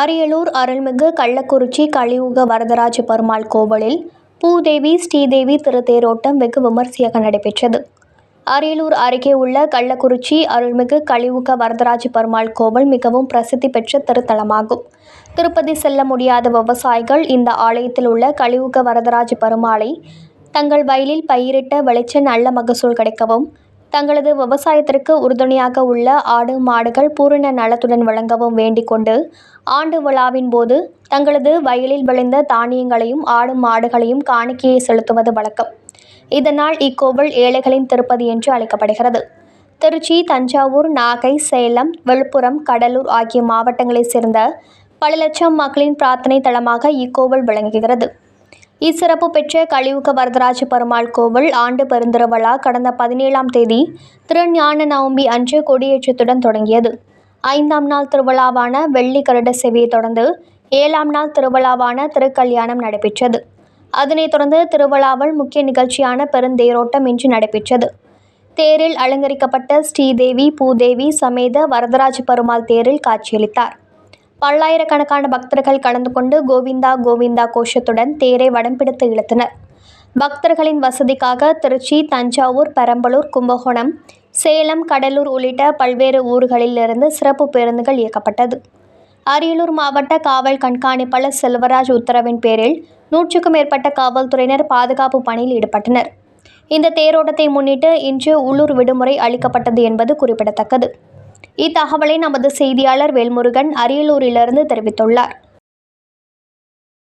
அரியலூர் அருள்மிகு கள்ளக்குறிச்சி கலியுக வரதராஜ பெருமாள் கோவிலில் பூதேவி ஸ்ரீதேவி திருத்தேரோட்டம் வெகு விமர்சையாக நடைபெற்றது. அரியலூர் அருகே உள்ள கள்ளக்குறிச்சி அருள்மிகு கலியுக வரதராஜ பெருமாள் கோவில் மிகவும் பிரசித்தி பெற்ற திருத்தலமாகும். திருப்பதி செல்ல முடியாத விவசாயிகள் இந்த ஆலயத்தில் உள்ள கலியுக வரதராஜ பெருமாளை தங்கள் வயலில் பயிரிட்ட விளைச்ச நல்ல மகசூல் கிடைக்கவும் தங்களது விவசாயத்திற்கு உறுதுணையாக உள்ள ஆடு மாடுகள் பூரண நலத்துடன் வழங்கவும் வேண்டிக் கொண்டு ஆண்டு விழாவின் போது தங்களது வயலில் விளைந்த தானியங்களையும் ஆடு மாடுகளையும் காணிக்கையை செலுத்துவது வழக்கம். இதனால் இக்கோவில் ஏழைகளின் திருப்பதி என்று அழைக்கப்படுகிறது. திருச்சி தஞ்சாவூர் நாகை சேலம் விழுப்புரம் கடலூர் ஆகிய மாவட்டங்களைச் சேர்ந்த பல லட்சம் மக்களின் பிரார்த்தனை தலமாக இக்கோவில் விளங்குகிறது. இச்சிறப்பு பெற்ற கலியுக வரதராஜ பெருமாள் கோவில் ஆண்டு பெருந்திருவிழா கடந்த பதினேழாம் தேதி திருஞான நவம்பி அன்று கொடியேற்றத்துடன் தொடங்கியது. ஐந்தாம் நாள் திருவிழாவான வெள்ளி கருட செவியை தொடர்ந்து ஏழாம் நாள் திருவிழாவான திருக்கல்யாணம் நடைபெற்றது. அதனைத் தொடர்ந்து திருவிழாவில் முக்கிய நிகழ்ச்சியான பெருந்தேரோட்டம் இன்று நடைபெற்றது. தேரில் அலங்கரிக்கப்பட்ட ஸ்ரீதேவி பூதேவி சமேத வரதராஜ பெருமாள் தேரில் காட்சியளித்தார். பல்லாயிரக்கணக்கான பக்தர்கள் கலந்து கொண்டு கோவிந்தா கோவிந்தா கோஷத்துடன் தேரை வடம் பிடித்து இழுத்தனர். பக்தர்களின் வசதிக்காக திருச்சி தஞ்சாவூர் பெரம்பலூர் கும்பகோணம் சேலம் கடலூர் உள்ளிட்ட பல்வேறு ஊர்களிலிருந்து சிறப்பு பேருந்துகள் இயக்கப்பட்டது. அரியலூர் மாவட்ட காவல் கண்காணிப்பாளர் செல்வராஜ் உத்தரவின் பேரில் நூற்றுக்கும் மேற்பட்ட காவல்துறையினர் பாதுகாப்பு பணியில் ஈடுபட்டனர். இந்த தேரோட்டத்தை முன்னிட்டு இன்று உள்ளூர் விடுமுறை அளிக்கப்பட்டது என்பது குறிப்பிடத்தக்கது. இத்தகவலை நமது செய்தியாளர் வேல்முருகன் அரியலூரிலிருந்து தெரிவித்துள்ளார்.